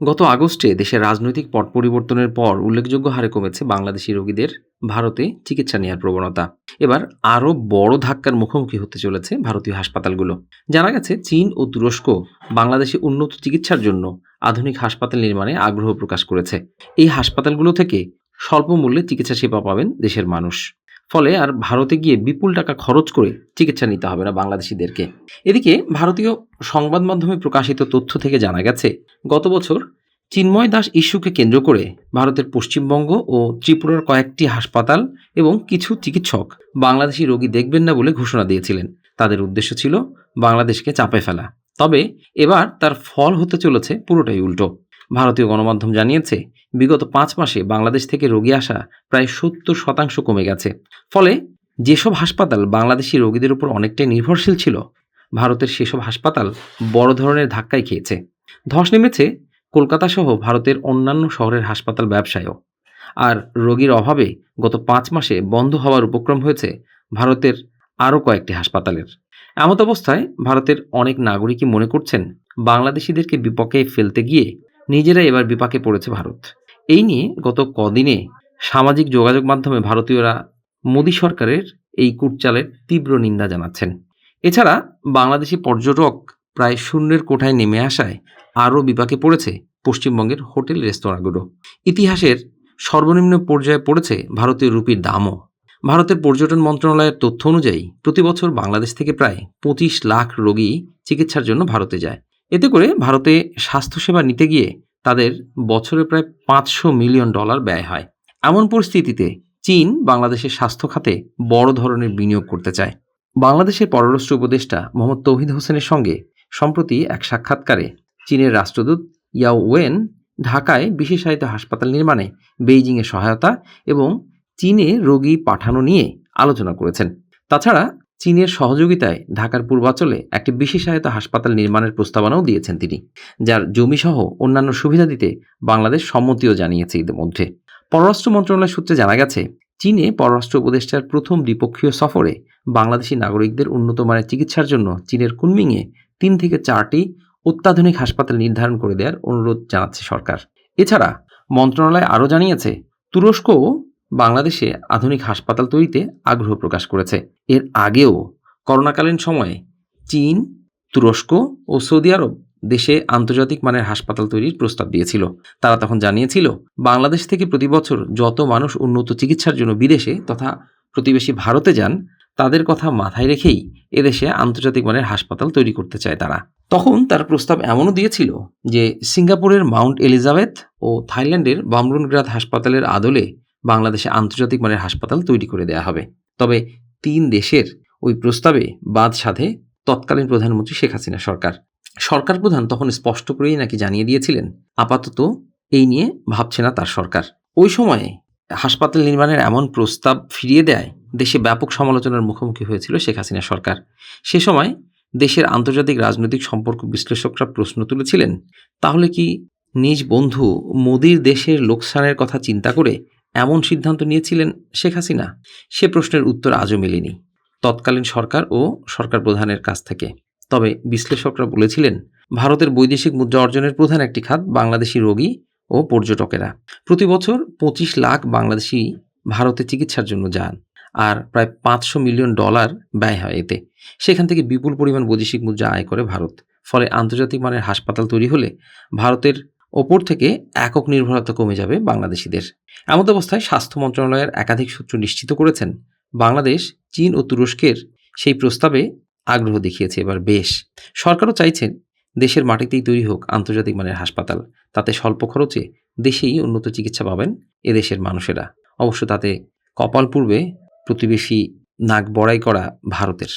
গত আগস্টে দেশের রাজনৈতিক পট পরিবর্তনের পর উল্লেখযোগ্য হারে কমেছে বাংলাদেশি রোগীদের ভারতে চিকিৎসা নেওয়ার প্রবণতা। এবার আরও বড় ধাক্কার মুখোমুখি হতে চলেছে ভারতীয় হাসপাতালগুলো। জানা গেছে, চীন ও তুরস্ক বাংলাদেশে উন্নত চিকিৎসার জন্য আধুনিক হাসপাতাল নির্মাণে আগ্রহ প্রকাশ করেছে। এই হাসপাতালগুলো থেকে স্বল্প মূল্যে চিকিৎসা সেবা পাবেন দেশের মানুষ। ফলে আর ভারতে গিয়ে বিপুল টাকা খরচ করে চিকিৎসা নিতে হবে না বাংলাদেশিদেরকে। এদিকে ভারতীয় সংবাদ মাধ্যমে প্রকাশিত তথ্য থেকে জানা গেছে, গত বছর চিন্ময় দাস ইস্যুকে কেন্দ্র করে ভারতের পশ্চিমবঙ্গ ও ত্রিপুরার কয়েকটি হাসপাতাল এবং কিছু চিকিৎসক বাংলাদেশি রোগী দেখবেন না বলে ঘোষণা দিয়েছিলেন। তাদের উদ্দেশ্য ছিল বাংলাদেশকে চাপে ফেলা। তবে এবার তার ফল হতে চলেছে পুরোটাই উল্টো। ভারতীয় গণমাধ্যম জানিয়েছে, বিগত পাঁচ মাসে বাংলাদেশ থেকে রোগী আসা প্রায় সত্তর শতাংশ কমে গেছে। ফলে যেসব হাসপাতাল বাংলাদেশি রোগীদের উপর অনেকটাই নির্ভরশীল ছিল, ভারতের সেসব হাসপাতাল বড় ধরনের ধাক্কায় খেয়েছে। ধস নেমেছে কলকাতা সহ ভারতের অন্যান্য শহরের হাসপাতাল ব্যবসায়ও। আর রোগীর অভাবে গত পাঁচ মাসে বন্ধ হওয়ার উপক্রম হয়েছে ভারতের আরও কয়েকটি হাসপাতালের। এমত অবস্থায় ভারতের অনেক নাগরিকই মনে করছেন, বাংলাদেশিদেরকে বিপক্ষে ফেলতে গিয়ে নিজেরাই এবার বিপাকে পড়েছে ভারত। এই নিয়ে গত কদিনে সামাজিক যোগাযোগ মাধ্যমে ভারতীয়রা মোদী সরকারের এই কুটচালের তীব্র নিন্দা জানাচ্ছেন। এছাড়া বাংলাদেশি পর্যটক প্রায় শূন্যের কোঠায় নেমে আসায় আরও বিপাকে পড়েছে পশ্চিমবঙ্গের হোটেল রেস্তোরাঁগুলো। ইতিহাসের সর্বনিম্ন পর্যায়ে পড়েছে ভারতীয় রুপির দামও। ভারতের পর্যটন মন্ত্রণালয়ের তথ্য অনুযায়ী প্রতি বছর বাংলাদেশ থেকে প্রায় পঁচিশ লাখ রোগী চিকিৎসার জন্য ভারতে যায়। এতে করে ভারতে স্বাস্থ্যসেবা নিতে গিয়ে তাদের বছরে প্রায় পাঁচশো মিলিয়ন ডলার ব্যয় হয়। এমন পরিস্থিতিতে চীন বাংলাদেশের স্বাস্থ্য খাতে বড় ধরনের বিনিয়োগ করতে চায়। বাংলাদেশের পররাষ্ট্র উপদেষ্টা মোহাম্মদ তৌহিদ হোসেনের সঙ্গে সম্প্রতি এক সাক্ষাৎকারে চীনের রাষ্ট্রদূত ইয়াও ওয়েন ঢাকায় বিশেষায়িত হাসপাতাল নির্মাণে বেইজিংয়ের সহায়তা এবং চীনে রোগী পাঠানো নিয়ে আলোচনা করেছেন। তাছাড়া চীনের সহযোগিতায় ঢাকার পূর্বাঞ্চলে একটি বিশেষায়িত হাসপাতাল নির্মাণের প্রস্তাবনাও দিয়েছেন তিনি, যার জমিসহ অন্যান্য সুবিধা দিতে বাংলাদেশ সম্মতিও জানিয়েছে ইতিমধ্যে। পররাষ্ট্র মন্ত্রণালয় সূত্রে জানা গেছে, চীনে পররাষ্ট্র উপদেষ্টার প্রথম দ্বিপক্ষীয় সফরে বাংলাদেশি নাগরিকদের উন্নত মানের চিকিৎসার জন্য চীনের কুনমিংয়ে তিন থেকে চারটি অত্যাধুনিক হাসপাতাল নির্ধারণ করে দেওয়ার অনুরোধ জানাচ্ছে সরকার। এছাড়া মন্ত্রণালয় আরও জানিয়েছে, তুরস্কও বাংলাদেশে আধুনিক হাসপাতাল তৈরিতে আগ্রহ প্রকাশ করেছে। এর আগেও করোনাকালীন সময়ে চীন, তুরস্ক ও সৌদি আরব দেশে আন্তর্জাতিক মানের হাসপাতাল তৈরির প্রস্তাব দিয়েছিল। তারা তখন জানিয়েছিল, বাংলাদেশ থেকে প্রতি বছর যত মানুষ উন্নত চিকিৎসার জন্য বিদেশে তথা প্রতিবেশী ভারতে যান, তাদের কথা মাথায় রেখেই এদেশে আন্তর্জাতিক মানের হাসপাতাল তৈরি করতে চায় তারা। তখন তার প্রস্তাব এমনও দিয়েছিল যে, সিঙ্গাপুরের মাউন্ট এলিজাবেথ ও থাইল্যান্ডের বামরুনগ্রাদ হাসপাতালের আদলে বাংলাদেশে আন্তর্জাতিক মানের হাসপাতাল তৈরি করে দেওয়া হবে। তবে তিন দেশের ওই প্রস্তাবে বাদ সাধে তৎকালীন প্রধানমন্ত্রী শেখ হাসিনা সরকার। সরকার প্রধান তখন স্পষ্ট করেই নাকি জানিয়ে দিয়েছিলেন, আপাতত এই নিয়ে ভাবছে না তার সরকার। ওই সময়ে হাসপাতাল নির্মাণের এমন প্রস্তাব ফিরিয়ে দেয়, দেশে ব্যাপক সমালোচনার মুখোমুখি হয়েছিল শেখ হাসিনা সরকার। সে সময় দেশের আন্তর্জাতিক রাজনৈতিক সম্পর্ক বিশ্লেষকরা প্রশ্ন তুলেছিলেন, তাহলে কি নিজ বন্ধু মোদির দেশের লোকসানের কথা চিন্তা করে এমন সিদ্ধান্ত নিয়েছিলেন শেখ হাসিনা? সে প্রশ্নের উত্তর আজও মেলেনি। তৎকালীন সরকার ও সরকার প্রধানের কাছ থেকে। তবে বিশ্লেষকরা বলেছিলেন, ভারতের বৈদেশিক মুদ্রা অর্জনের প্রধান একটি খাত বাংলাদেশি রোগী ও পর্যটকেরা। প্রতি বছর পঁচিশ লাখ বাংলাদেশি ভারতে চিকিৎসার জন্য যান আর প্রায় পাঁচশো মিলিয়ন ডলার ব্যয় হয় এতে। সেখান থেকে বিপুল পরিমাণ বৈদেশিক মুদ্রা আয় করে ভারত। ফলে আন্তর্জাতিক মানের হাসপাতাল তৈরি হলে ভারতের ওপর থেকে একক নির্ভরতা কমে যাবে বাংলাদেশিদের। এমত অবস্থায় স্বাস্থ্য মন্ত্রণালয়ের একাধিক সূত্র নিশ্চিত করেছেন, বাংলাদেশ, চীন ও তুরস্কের সেই প্রস্তাবে আগ্রহ দেখিয়েছে এবার বেশ। সরকারও চাইছেন দেশের মাটিতেই তৈরি হোক আন্তর্জাতিক মানের হাসপাতাল, তাতে স্বল্প খরচে দেশেই উন্নত চিকিৎসা পাবেন এদেশের মানুষেরা। অবশ্য তাতে কপাল পূর্বে প্রতিবেশী নাক বড়াই করা ভারতের।